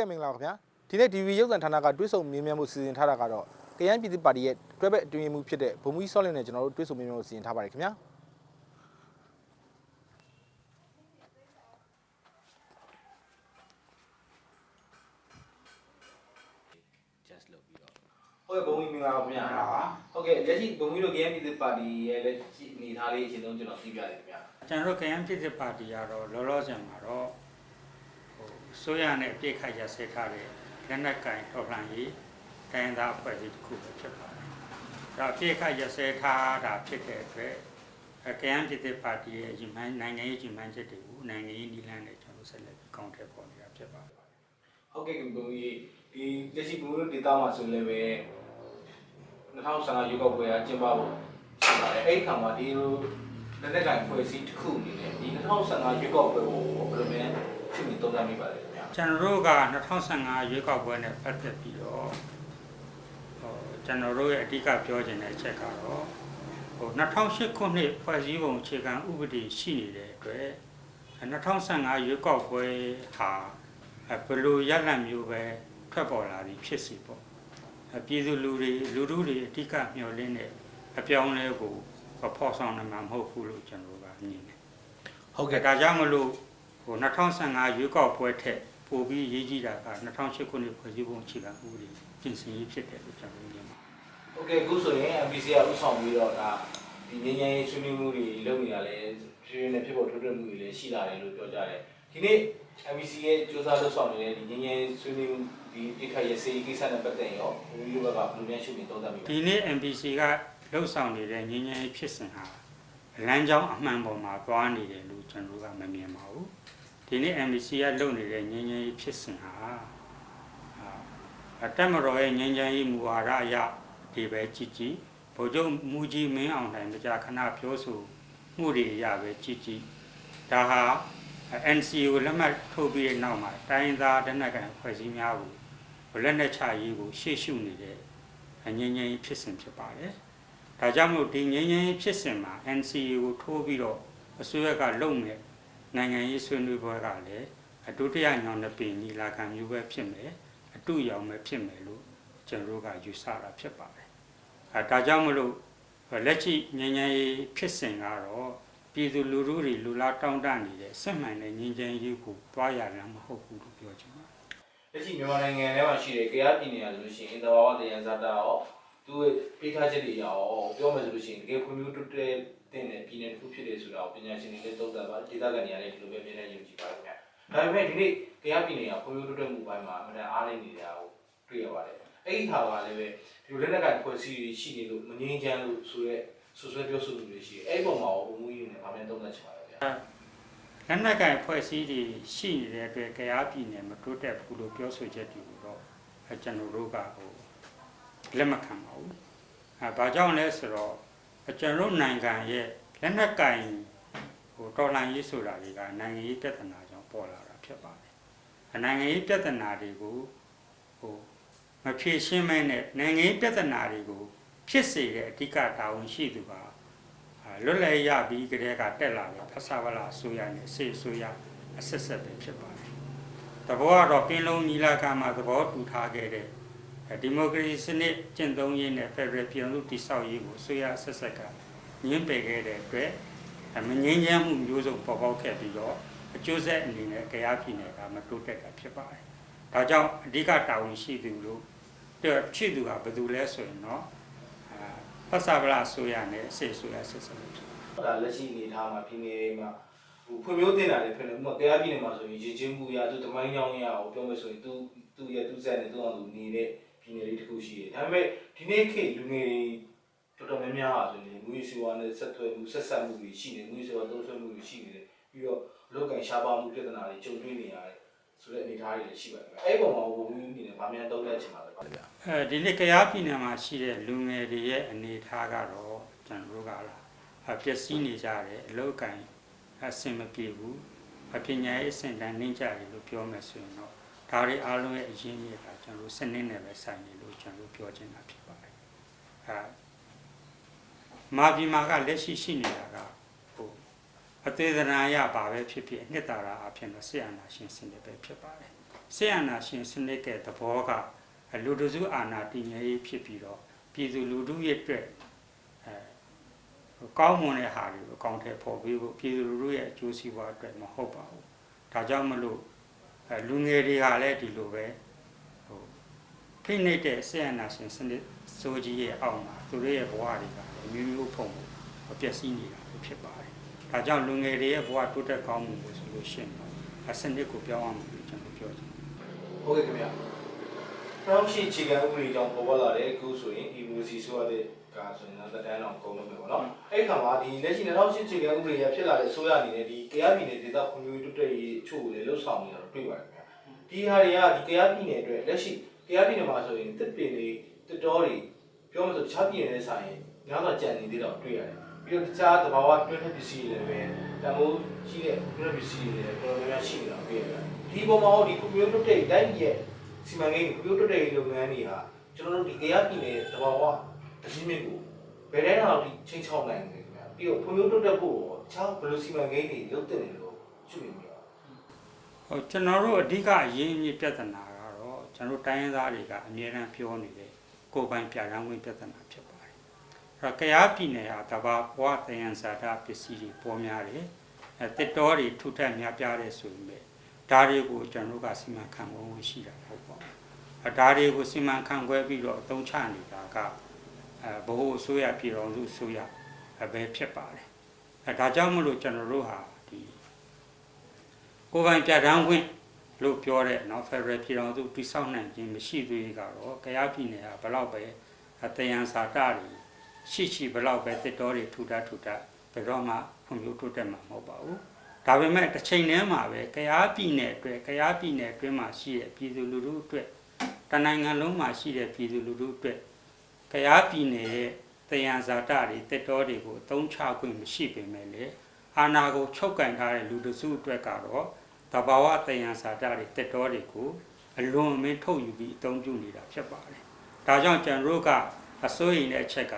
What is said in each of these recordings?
ကဲမင်္ဂလာပါခင်ဗျာဒီနေ့ DV ရုပ်သံဌာနကတွဲဆုံမြင်းမြတ်မှုစီစဉ်ထားတာကတော့ကရန်ပြည်သူပါတီရဲ့တွဲဘက်အတွင်းရေးမှုဖြစ်တဲ့ဗိုလ်မှူးကြီးစောလင်းနဲ့ကျွန်တော်တို့တွဲဆုံမြင်းမြတ်မှုစီစဉ်ထားပါတယ်ခင်ဗျာ just လုပ်ပြီးတော့ဟုတ်ကဲ့ဗိုလ်မှူးကြီးမင်္ဂလာပါခင်ဗျာဟုတ်ကဲ့လက်ရှိဗိုလ်မှူးကြီးတို့ကရန်ပြည်သူပါတီရဲ့လက်ရှိအနေအထားလေးအရင်ဆုံးကျွန်တော်သိပြရခင်ဗျာကျွန်တော်တို့ကယန်းပြည်သက်ပါတီကတော့လောလောဆယ်မှာတော့ဟို ဆိုရနဲ့အပြစ်ခတ်ရဆက်ထားတဲ့လက်နက်ကင်ထောက်လှမ်းရေးတိုင်းသားအဖွဲ့အစည်းတစ်ခုပဲဖြစ်ပါတယ်။ဒါအပြစ်ခတ်ရဆက်ထားတာဖြစ်တဲ့အတွက်အဲကယန်းပြည်သက်ပါတီရဲ့ညီမနိုင်ငံရေးညီမချက်တွေကိုနိုင်ငံရေးနည်းလမ်းနဲ့ကျွန်တော်ဆက်လက်ပြီးကောင်းထည့်ပေါ်နေတာဖြစ်ပါတယ်ဟုတ်ကဲ့ဗိုလ်မှူးကြီးဒီလက်ရှိဗိုလ်မှူးတို့ဒေတာမှာဆိုလည်းပဲ2015ရွေးကောက်ပွဲကကျင်းပဖို့ရှိပါတယ်အဲ့ဒီခါမှာဒီလိုလက်နက်ကင်ဖွဲ့စည်းတစ်ခုအနေနဲ့ဒီ2015ရွေးကောက်ပွဲကိုဘယ်လိုများဖြစ်ပြီးသုံးသပ်မိပါလဲခင်ဗျာ။ ကျွန်တော်တို့က2015ရွေးကောက်ပွဲနဲ့ပတ်သက်ပြီးတော့ဟိုကျွန်တော်တို့ရဲ့အဓိကပြောချင်တဲ့အချက်ကတော့ဟို2008ခုနှစ်ဖွဲ့စည်းပုံအခြေခံဥပဒေရှိနေတဲ့အတွက်2015ရွေးကောက်ပွဲဟာအဲဘယ်လိုရလဒ်မျိုးပဲထွက်ပေါ်လာပြီးဖြစ်စီပေါ့။အပြည်သူလူတွေလူထုတွေအဓိကမျှော်လင့်တဲ့အပြောင်းအလဲကိုဖော်ဆောင်နိုင်မှာမဟုတ်ဘူးလို့ကျွန်တော်တို့ကမြင်တယ်ဟုတ်ကဲ့ကဲ့ဒါကြောင့်မလို့ဟို2015ရွေးကောက်ပွဲထက် ပိုပြီးရေးကြည့်တာက2008ခုနှစ်ဖွဲ့စည်းပုံအခြေခံဥပဒေပြင်ဆင်ရေးဖြစ်တယ်လို့ကျွန်တော်မြင်ပါတယ် ဟုတ်ကဲ့အခုဆိုရင် MPC ကဥဆောင်ပြီးတော့ဒါဒီငញ្ញရေးဆွေးနွေးမှုတွေလုပ်နေတာလည်းဖြည်းဖြည်းနဲ့ဖြစ်ပေါ်ထုတ်တွေ့မှုတွေလည်းရှိလာတယ်လို့ပြောကြတယ်ဒီနေ့ MPC ရဲ့စူးစမ်းလုပ်ဆောင်နေတဲ့ဒီငញ្ញရေးဆွေးနွေးမှုဒီပြစ်ခတ်ရေးစေးကိစ္စနဲ့ပတ်သက်ရောဘုရားဘက်ကဘယ်လိုများရှုမြင်သုံးသပ်မိပါ ဒီနေ့ MPC ကလှုပ်ဆောင်နေတဲ့ငြင်းငြင်းရေးဖြစ်စဉ်ဟာလမ်းကြောင်းအမှန်ပေါ်မှာသွားနေတယ်လို့ကျွန်တော်တို့ကမမြင်ပါဘူး ဒီနေ့ MPC ကလုပ်နေတဲ့ငြင်းငြင်းရေးဖြစ်စဉ်ဟာအာအတက်မတော်ရဲ့ငြင်းငြင်းရေးမူဝါဒအရဒီပဲကြည်ကြည်ဗိုလ်ချုပ်မူကြီးမင်းအောင်တိုင်မကြာခဏပြောဆိုမှုတွေအရပဲကြည်ကြည်ဒါဟာ NCO လက်မှတ်ထုတ်ပြီးတဲ့နောက်မှာတိုင်းသားတနက်ကန်ဖွဲ့စည်းများကိုလက်နက်ချရေးကိုရှေ့ရှုနေတဲ့အငြင်းငြင်းဖြစ်စဉ်ဖြစ်ပါတယ်။ဒါကြောင့်မို့ဒီငြင်းငြင်းဖြစ်စဉ်မှာ NCA ကိုထိုးပြီးတော့အစိုးရကလုံမဲ့ နိုင်ငံရေးဆွေးနွေးပွဲကလည်းအဒုတိယညောင်နှစ်ပင်ညီလာခံမျိုးပဲဖြစ်မယ်အတူရောင်ပဲဖြစ်မယ်လို့ကျွန်တော်တို့ကယူဆတာဖြစ်ပါတယ်။အဲဒါကြောင့်မလို့လက်ရှိငြင်းငြင်းဖြစ်စဉ်ကတော့ပြည်သူလူထုတွေလူလားတောင်းတနေတဲ့စစ်မှန်တဲ့ငြင်းငြင်းရေးကိုတွားရလမ်းမဟုတ်ဘူးလို့ပြောချင်ပါတယ်လက်ရှိမြန်မာနိုင်ငံထဲမှာရှိတဲ့ကြရားပြည်နယ်ကဆိုလို့ရှိရင်အင်တာဝါဒတရားဇာတာရောသူ့ရဲ့ပိထားချက်တွေရောပြောမယ်ဆိုလို့ရှိရင်တကယ်ဖွံ့ဖြိုးတိုးတက် တဲ့ပြည်နယ်တစ်ခုဖြစ်တယ်ဆိုတာကိုပညာရှင်တွေလည်းသုံးသပ်ပါဒေသခံတွေလည်းဒီလိုပဲပြည့်နေယုံကြည်ပါတယ်ခင်ဗျဒါပေမဲ့ဒီနေ့ကြရားပြည်နယ်ကဖွံ့ဖြိုးတိုးတက်မှုပိုင်းမှာအမှန်တန်အားနည်းနေတာကိုတွေ့ရပါတယ်အဲ့ဒီဟာကလည်းပဲဒီလိုလက်နက်ကင်ဖွဲ့စည်းတွေရှိနေလို့မငြိမ်းချမ်းလို့ဆိုရက်ဆွဆွဲပြောဆိုမှုတွေရှိတယ်အဲ့ဒီပုံမှာဘုံမူကြီးနေဗာပြန်သုံးသပ်ချင်ပါတယ်ဗျာလက်နက်ကင်ဖွဲ့စည်းတွေရှိနေတဲ့အတွက်ကြားပြည်နယ်မတိုးတက်ဘူးလို့ပြောဆိုချက်တွေကိုတော့အဲကျွန်တော်တို့ကဟိုလက်မခံပါဘူးအဲဘာကြောင့်လဲဆိုတော့အဲ ကျွန်တော်တို့နိုင်ငံရဲ့လက်နက်ကင်ဟိုတော်လှန်ရေးဆိုတာတွေကနိုင်ငံရေးပြဿနာကြောင့်ပေါ်လာတာဖြစ်ပါတယ်အနိုင်ငံရေးပြဿနာတွေကိုဟိုမဖြေရှင်းမဲနဲ့နိုင်ငံရေးပြဿနာတွေကိုဖြစ်စေတဲ့အဓိကတာဝန်ရှိသူကအာလွတ်လပ်ရပြီးကတည်းကတက်လာတဲ့ဖဆဝလာအစိုးရနဲ့စေအစိုးရအဆက်ဆက်ပဲဖြစ်ပါတယ်။သဘောကတော့ပင်လုံညီလာခံမှာသဘောတူထားခဲ့တဲ့ ဒီမိုကရေစီစနစ်ကျင့်သုံးရေးနဲ့ဖက်ဒရယ်ပြည်သူတည်ဆောက်ရေးကိုအစိုးရအဆက်ဆက်ကညှင်းပယ်ခဲ့တဲ့အတွက်အမငင်းချမ်းမှုမျိုးစုံပေါ်ပေါက်ခဲ့ပြီးတော့အကျိုးဆက်အနေနဲ့ကြားပြည်နယ်ကမတိုးတက်တာဖြစ်ပါတယ်။ဒါကြောင့်အဓိကတာဝန်ရှိသူလို့တဲ့ရှိသူကဘယ်သူလဲဆိုရင်တော့အာဖဆဝလာအစိုးရနဲ့စေအစိုးရဆက်ဆက်ပဲဖြစ်ပါတယ်ဒါလက်ရှိအနေထားမှာပြည်နယ်မှာဟိုဖွံ့ဖြိုးတင်တာတွေဖြစ်နေဥပမာတရားပြည်နယ်မှာဆိုရင်ရေချင်းမှုရသူတမိုင်းကြောင်းရအောင်ပြောမယ်ဆိုရင်သူသူရဲ့သူဆက်နဲ့သူအောင်သူနေတဲ့ ပြည်နယ်လေးတစ်ခုရှိတယ်ဒါပေမဲ့ဒီနေ့ခေတ်လူငယ်တွေတော်တော်များများဟာဆိုရင်မူရစီဝါနဲ့ဆက်သွယ်မှုဆက်ဆက်မှုတွေရှိနေမူရစီဝါသုံးဆွဲမှုတွေရှိနေတယ်ပြီးတော့လောကန်ရှားပါမှုပြဿနာတွေကြုံတွေ့နေရတယ်ဆိုတဲ့အနေအထားတွေလည်းရှိပါတယ်အဲ့ဒီပုံမှာဘုံမျိုးအနေနဲ့ဗာမြန်သုံးသပ်ချင်ပါလဲဗျာအဲဒီနေ့ကြားပြည်နယ်မှာရှိတဲ့လူငယ်တွေရဲ့အနေအထားကတော့ကျွန်တော်တို့ကလာအပျက်စီးနေကြတယ်အလောက်ကန်အဆင်မပြေဘူးအပညာရေးအဆင့်တန်းနှင်းကြတယ်လို့ပြောမယ်ဆိုရင်တော့ ဒါတွေအားလုံးရဲ့အရင်းမြစ်ကကျွန်တော်တို့စနစ်နဲ့ပဲဆိုင်နေလို့ကျွန်တော်တို့ပြောချင်တာဖြစ်ပါတယ်အဲမာပြည်မှာကလက်ရှိရှိနေတာကဟိုအသေးသနာရပါပဲဖြစ်ဖြစ်အနှစ်သာရအဖြစ်တော့ဆရာနာရှင်စင်တယ်ပဲဖြစ်ပါတယ်ဆေးအာနာရှင်စနစ်ကသဘောကလူတစုအာနာတည်ငြိမ်ရေးဖြစ်ပြီးတော့ပြည်သူလူထုရဲ့အတွက်အဲကောင်းမွန်တဲ့ဟာတွေကိုအကောင့်ထဲပေါ်ပြီးဖို့ပြည်သူလူထုရဲ့အကျိုးစီးပွားအတွက်မဟုတ်ပါဘူးဒါကြောင့်မလို့ အဲလူငယ်တွေကလည်းဒီလိုပဲဟိုဖိနှိပ်တဲ့ဆေးအာနာရှင်စနစ်စိုးကြီးရဲ့အောက်မှာသူတို့ရဲ့ဘဝတွေကလည်းမျိုးမျိုးဖုံဖို့ပျက်စီးနေတာဖြစ်ပါတယ်ဒါကြောင့်လူငယ်တွေရဲ့ဘဝတိုးတက်ကောင်းမှုကိုဆိုလို့ရှိရင်တော့အစနစ်ကိုပြောင်းအောင်လို့ကျွန်တော်ပြောချင်တယ်ဟုတ်ကဲ့ခင်ဗျာနောက်ရှိခြေခံဥပဒေကြောင့်ပေါ်ပေါ်လာတဲ့အခုဆိုရင်ဒီမျိုးစီဆိုရတဲ့ကဆိုရင်တော့တိုင်းအောင်ကုန်လို့ပဲပေါ့နော်အဲ့ခါမှာဒီလက်ရှိ2008ခြေခံဥပဒေရဖြစ်လာတဲ့ဆိုရအနေနဲ့ဒီကြားပြည်နယ်ဒေသခွန်မျိုးတိုးတက်ရေးအချို့ကိုလည်းလှုပ်ဆောင်နေတာ တော့တွေ့ပါတယ်ခင်ဗျာဒီဟာတွေကဒီကြားပြည်နယ်အတွက်လက်ရှိကြားပြည်နယ်မှာဆိုရင်တစ်ပင်တွေတစ်တော်တွေပြောမှဆိုတခြားပြည်နယ်နဲ့ဆိုင်များစွာကြံနေသေးတော့တွေ့ရတယ်ပြီးတော့တခြားသဘာဝတွင်းထက်ပစ္စည်းတွေလည်းပဲတမိုးရှိတဲ့တွင်းထက်ပစ္စည်းတွေလည်းတော်တော်များများရှိနေတာတွေ့ရတယ်ဒီပုံမှာဟောဒီကွန်ပျူတာတိုးတက်တိုင်းရဲ့စီမံကိန်းကွန်ပျူတာတိုးတက်ရေးလုပ်ငန်းတွေဟာကျွန်တော်တို့ဒီကြားပြည်နယ်သဘာဝအရင်းမြစ်ကိုဘယ်တိုင်းတော့ဒီချိန်ချောက်နိုင်တယ်ခင်ဗျာပြီးတော့ကွန်ပျူတာတိုးတက်ဖို့ရောတခြားဘယ်လိုစီမံကိန်းတွေလုပ်တင်တယ်လို့ရှုမြင်ကြပါ ဟုတ်ကျွန်တော်တို့အဓိကအရေးအမြစ်ပြဿနာကတော့ကျွန်တော်တို့တိုင်းရင်းသားတွေကအမြဲတမ်းပြောနေတဲ့ကိုယ်ပိုင်ပြရန်ဝင်ပြဿနာဖြစ်ပါတယ်။အဲ့တော့ကြားပြည်နယ်ဟာတဘာဘဝတယံဇာတာပစ္စည်းတွေပေါ်များတယ်။အဲတစ်တော်တွေထုထက်များပြားတဲ့ဆိုရင်ပဲဒါတွေကိုကျွန်တော်တို့ကစီမံခန့်ခွဲဝင်ရှိတာပေါ့ပေါ့။အဲဒါတွေကိုစီမံခန့်ခွဲပြီးတော့အသုံးချနေတာကအဲဘ ਹੁ အစိုးရပြည်တော်စုအစိုးရအပဲဖြစ်ပါတယ်။အဲဒါကြောင့်မလို့ကျွန်တော်တို့ဟာဒီ ကိုယ်ပိုင်ပြဋ္ဌာန်းခွင့်လို့ပြောတဲ့နော်ဖက်ဒရယ်ပြည်တော်စုတိဆောက်နိုင်ခြင်းမရှိသေးကတော့ကြားပြည်နယ်ဟာဘလောက်ပဲအတယံစာတတွေရှိရှိဘလောက်ပဲတစ်တော်တွေထူထပ်ထူထပ်ဘယ်တော့မှဖွံ့ဖြိုးတိုးတက်မှာမဟုတ်ပါဘူးဒါပေမဲ့တစ်ချိန်တည်းမှာပဲကြားပြည်နယ်အတွက်ကြားပြည်နယ်အတွင်းမှာရှိတဲ့ပြည်သူလူထုအတွက်တနိုင်ငံလုံးမှာရှိတဲ့ပြည်သူလူထုအတွက်ကြားပြည်နယ်ရဲ့တယံဇာတတွေတစ်တော်တွေကိုအသုံးချခွင့်မရှိပေမဲ့လေအာနာကိုချုပ်ကင်ထားတဲ့လူတစုအတွက်ကတော့ တဘာဝတယံစာတတွေတက်တော်တွေကိုအလွန်အမင်းထုတ်ယူပြီးအသုံးပြုနေတာဖြစ်ပါတယ်။ဒါကြောင့်ကျွန်တော်တို့ကအစိုးရတဲ့အချက်က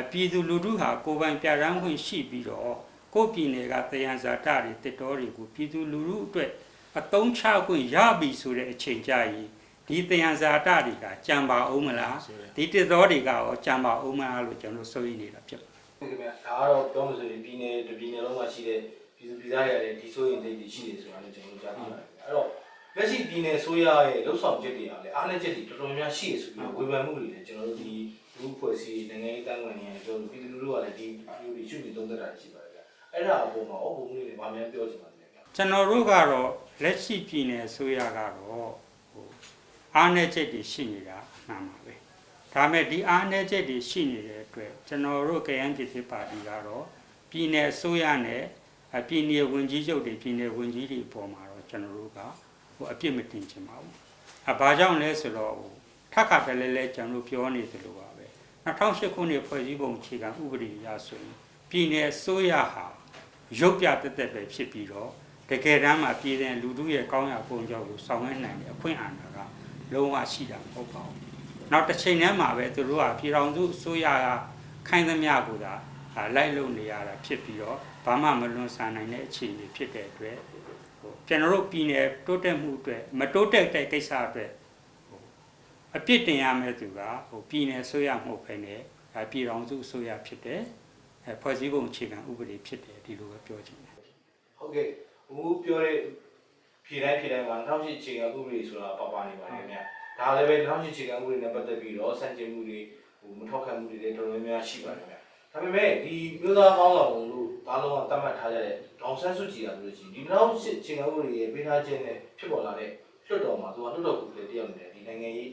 အပြည်သူလူထုဟာကိုယ်ပိုင်ပြရန်ခွင့်ရှိပြီးတော့ကိုယ့်ပြည်နယ်ကတယံစာတတွေတက်တော်တွေကိုပြည်သူလူထုအတွက်အသုံးချခွင့်ရပြီဆိုတဲ့အချိန်ကြရင်ဒီတယံဇာတတွေကကြံပါအောင်မလားဒီတက်တော်တွေကရောကြံပါအောင်မလားလို့ကျွန်တော်စိုးရိမ်နေတာဖြစ်ပါတယ်ဟုတ်ကဲ့ဗျာဒါကတော့ပြောမှဆိုရင်ပြည်နယ်တစ်ပြည်နယ်လုံးမှာရှိတဲ့ ပြည်သူပြည်သားတွေရတယ်ဒီဆိုရင်တိတ်တွေရှိတယ်ဆိုတာလည်းကျွန်တော်ကြားသိပါတယ်အဲ့တော့လက်ရှိပြည်နယ်ဆိုရရဲ့လှုပ်ဆောင်ချက်တွေကလည်းအားနည်းချက်တွေတော်တော်များများရှိရဆိုပြီးတော့ဝေဖန်မှုတွေလည်းကျွန်တော်တို့ဒီလူဖွဲ့စည်းနိုင်ငံရေးတန်းဝင်နေတယ်ပြောလို့ပြည်သူလူထုကလည်းဒီလူတွေရှုပြီးသုံးသပ်တာရှိပါတယ်ဗျအဲ့ဒါအပေါ်မှာဩဘုံမှုတွေဗာများပြောချင်ပါတယ်ဗျကျွန်တော်တို့ကတော့လက်ရှိပြည်နယ်အစိုးရကတော့ဟိုအားနည်းချက်တွေရှိနေတာအမှန်ပါပဲဒါမဲ့ဒီအားနည်းချက်တွေရှိနေတဲ့အတွက်ကျွန်တော်တို့ကရန်ပြည်သစ်ပါတီကတော့ပြည်နယ်အစိုးရနဲ့ အပြည်နယ်ဝန်ကြီးချုပ်တွေပြည်နယ်ဝန်ကြီးတွေပေါ်မှာတော့ကျွန်တော်တို့ကဟိုအပြစ်မတင်ချင်ပါဘူးအဘာကြောင့်လဲဆိုတော့ဟိုထပ်ခါတလဲလဲကျွန်တော်တို့ပြောနေသလိုပါပဲ2008ခုနှစ်ဖွဲ့စည်းပုံအခြေခံဥပဒေအရဆိုရင်ပြည်နယ်အစိုးရဟာရုပ်ပြတက်တက်ပဲဖြစ်ပြီးတော့တကယ်တမ်းမှာပြည်တဲ့လူထုရဲ့ကောင်းရာပုံကြောင့်ကိုဆောင်ရွက်နိုင်တဲ့အခွင့်အာဏာကလုံးဝရှိတာမဟုတ်ပါဘူး။နောက်တစ်ချိန်တည်းမှာပဲသူတို့ကပြည်တော်စုအစိုးရကခိုင်းသမျှကိုသာအာ လိုက်လုံနေရတာဖြစ်ပြီးတော့ဘာမှမလွန်ဆန်နိုင်တဲ့အခြေအနေဖြစ်တဲ့အတွက်ဟိုကျွန်တော်တို့ပြည်နယ်တိုးတက်မှုအတွက်မတိုးတက်တဲ့ကိစ္စအတွက်ဟိုအပြစ်တင်ရမယ့်သူကဟိုပြည်နယ်အစိုးရမဟုတ်ဘဲနဲ့ဒါပြည်တော်စုအစိုးရဖြစ်တယ်အဲဖွဲ့စည်းပုံအခြေခံဥပဒေဖြစ်တယ်ဒီလိုပဲပြောချင်တယ်ဟုတ်ကဲ့ဘူးပြောတဲ့ဖြေတိုင်းဖြေတိုင်းမှာ2008အခြေခံဥပဒေဆိုတာပါပါနေပါတယ်ခင်ဗျဒါလည်းပဲ2008အခြေခံဥပဒေနဲ့ပတ်သက်ပြီးတော့စံကျင်မှုတွေဟိုမထောက်ခံမှုတွေလည်းတော်တော်များများရှိပါတယ်ခင်ဗျ ဒါပေမဲ့ဒီမျိုးသားကောင်းဆောင်လို့ဒါလုံးကသတ်မှတ်ထားကြတဲ့ဒေါန်ဆန်းစုကြည်ကပြောလို့ရှိရင်ဒီ2008အခြေခံဥပဒေရဲ့ပေးထားခြင်းနဲ့ဖြစ်ပေါ်လာတဲ့လွှတ်တော်မှာသူကလွှတ်တော်ကိုယ်စားလှယ်တယောက်နေတယ်ဒီနိုင်ငံရေး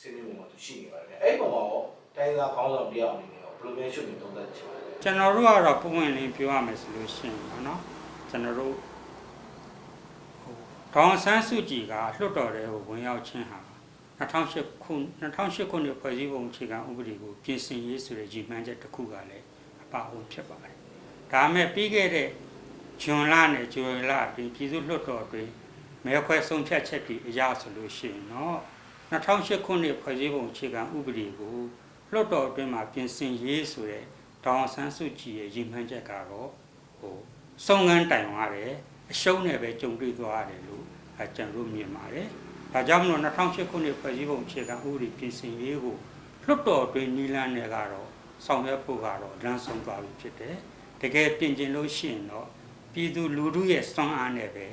စင်းနေမှုမှာသူရှိနေပါတယ်အဲ့ဒီပုံမှာရောတိုင်းသားကောင်းဆောင်တယောက်အနေနဲ့ရောဘယ်လိုမျိုးရှုပ်နေသုံးသပ်ချင်ပါလဲကျွန်တော်တို့ကတော့ပုံမှန်လေးပြောရမယ်ဆိုလို့ရှိရင်ပေါ့နော်ကျွန်တော်တို့ဟိုဒေါန်ဆန်းစုကြည်ကလွတ်တော်တွေကိုဝင်ရောက်ခြင်းဟာ 2008ခု2008ခုနှစ်ဖွဲ့စည်းပုံအခြေခံဥပဒေကိုပြင်ဆင်ရေးဆိုတဲ့ရည်မှန်းချက်တစ်ခုကလည်းအပါအဝင်ဖြစ်ပါတယ်။ဒါမဲ့ပြီးခဲ့တဲ့ဂျွန်လနဲ့ဇူလိုင်လအတွင်းပြည်သူ့လွှတ်တော်အတွင်းမဲခွဲဆုံးဖြတ်ချက်တွေအရဆိုလို့ရှိရင်တော့2008ခုနှစ်ဖွဲ့စည်းပုံအခြေခံဥပဒေကိုလွှတ်တော်အတွင်းမှာပြင်ဆင်ရေးဆိုတဲ့ဒေါအောင်ဆန်းစုကြည်ရဲ့ရည်မှန်းချက်ကတော့ဟိုစုံငန်းတိုင်ရတယ်အရှုံးနဲ့ပဲကြုံတွေ့သွားရတယ်လို့အဲကျွန်တော်တို့မြင်ပါတယ် ဒါကြောင့်မလို့2008ခုနှစ်ဖွဲ့စည်းပုံအခြေခံဥပဒေပြင်ဆင်ရေးကိုလွတ်တော်တွင်နီလန်းတွေကတော့ဆောင်ရွက်ဖို့ကတော့လမ်းဆုံးသွားပြီဖြစ်တယ်တကယ်ပြင်ကျင်လို့ရှိရင်တော့ပြည်သူလူထုရဲ့စွမ်းအားနဲ့ပဲ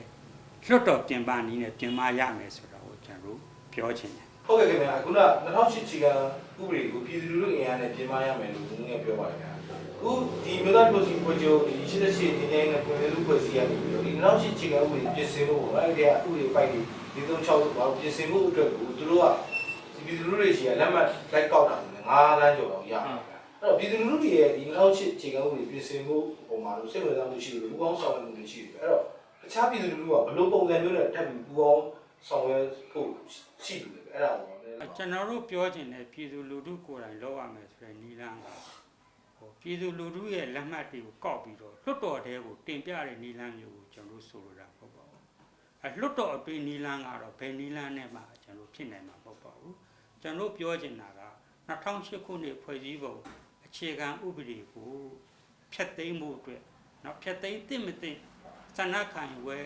လွတ်တော်ပြင်ပနည်းနဲ့ပြင်မရမယ်ဆိုတာကိုကျွန်တော်တို့ပြောချင်တယ်ဟုတ်ကဲ့ခင်ဗျာခုန2008ချီကဥပဒေကိုပြည်သူလူထုအင်အားနဲ့ပြင်မရမယ်လို့ဘုန်းကြီးကပြောပါတယ်ခင်ဗျာအ ခုဒီမြို့သားပြည်သူ့ဖွဲ့ချုပ်ဒီ88ဒီနေ့နဲ့ပြည်သူလူဖွဲ့စည်းရနေပြီးတော့ဒီ2008ချီကဥပဒေပြင်ဆင်ဖို့အဲ့ဒီကဥပဒေပိုက်တွေဒီ36ဘာပြင်ဆင်ဖို့အတွက်ကိုသူတို့ကပြည်သူလူထုတွေရှိရလက်မှတ်လိုက်ကောက်တာနဲ့9လမ်းကျော်တော့ရပါတယ်ခင်ဗျာအဲ့တော့ပြည်သူလူထုတွေရဲ့ဒီ2008ချီကဥပဒေပြင်ဆင်ဖို့ပုံမှာလို့စိတ်ဝင်စားမှုရှိလို့ပူပေါင်းဆောင်ရွက်မှုတွေရှိတယ်အဲ့တော့တခြားပြည်သူလူထုကဘယ်လိုပုံစံမျိုးနဲ့ထပ်ပြီးပူပေါင်းဆောင်ရွက်ဖို့ရှိတယ်အဲ့ဒါကိုလည်းကျွန်တော်တို့ပြောချင်တဲ့ပြည်သူလူထုကိုယ်တိုင်လောက်ရမယ်ဆိုတဲ့နီလန်းကဟို ပြည်သူလူထုရဲ့လက်မှတ်တွေကိုကောက်ပြီးတော့လွှတ်တော်တဲကိုတင်ပြတဲ့နီလန်းမျိုးကိုကျွန်တော်ဆိုလိုတာမဟုတ်ပါဘူး။အလွှတ်တော်အတွင်းနီလန်းကတော့ဘယ်နီလန်းနဲ့မှကျွန်တော်ဖြစ်နိုင်မှာမဟုတ်ပါဘူး။ကျွန်တော်ပြောချင်တာက2008ခုနှစ်ဖွဲ့စည်းပုံအခြေခံဥပဒေကိုဖျက်သိမ်းမှုအတွက်နော်ဖျက်သိမ်းတင့်မတင့်ဆန္ဒခံဝဲ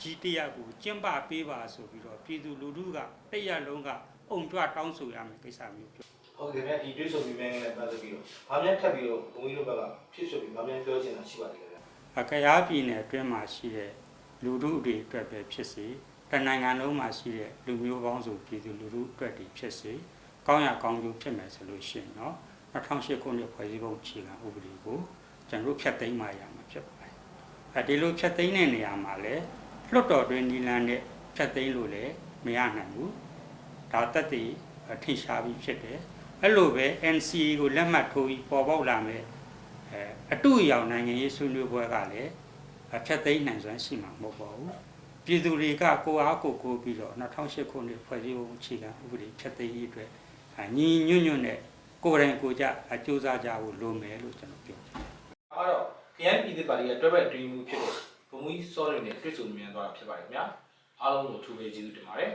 ကြီးတရားကိုကျင့်ပပေးပါဆိုပြီးတော့ပြည်သူလူထုကတရက်လုံးကအုံကြွတောင်းဆိုရမယ်ကိစ္စမျိုးပြော ဟုတ်ကဲ့ဗျာဒီတွေ့ဆုံပြီးပိုင်းနဲ့ပတ်သက်ပြီးတော့ဘာများထပ်ပြီးတော့ဘုံကြီးတို့ဘက်ကဖြစ်ဆိုပြီးဘာများပြောချင်တာရှိပါသေးလဲဗျာအကရားပြည်နယ်အတွင်းမှာရှိတဲ့လူထုတွေအတွက်ပဲဖြစ်စေတနိုင်ငံလုံးမှာရှိတဲ့လူမျိုးပေါင်းစုပြည်သူလူထုအတွက်တွေဖြစ်စေကောင်းရကောင်းကျိုးဖြစ်မယ်ဆိုလို့ရှိရင်တော့2008ခုနှစ်ဖွဲ့စည်းပုံခြေခံဥပဒေကိုကျွန်တော်ဖြတ်သိမ်းမှရမှာဖြစ်ပါတယ်။အဲဒီလိုဖြတ်သိမ်းတဲ့နေရာမှာလည်းလွတ်တော်တွင်နီလန်နဲ့ဖြတ်သိမ်းလို့လည်းမရနိုင်ဘူး။ဒါတက်တည်ထင်ရှားပြီးဖြစ်တယ်။ အဲ့လိုပဲ NCA ကိုလက်မှတ်ထိုးပြီးပေါ်ပေါက်လာမယ်အဲအတူအယောင်နိုင်ငံရေးဆွေးနွေးပွဲကလည်းအဖြတ်သိမ်းနိုင်စွမ်းရှိမှာမဟုတ်ပါဘူးပြည်သူတွေကကိုအားကိုကိုပြီးတော့2008ခုနှစ်ဖွဲ့စည်းပုံအခြေခံဥပဒေဖြတ်သိမ်းရေးအတွက်အညီညွတ်ညွတ်နဲ့ကိုယ်တိုင်ကိုယ်ကြအကျိုးစားကြဖို့လိုမယ်လို့ကျွန်တော်ပြောတယ်အဲ့တော့ခရမ်းပြည်သူပါတီကတွဲဘက်အတွင်းမှုဖြစ်တဲ့ဘုံမူကြီးစောရင်းနဲ့တွေ့ဆုံမြန်သွားတာဖြစ်ပါတယ်ခင်ဗျာအားလုံးကိုအထူးပဲကျေးဇူးတင်ပါတယ်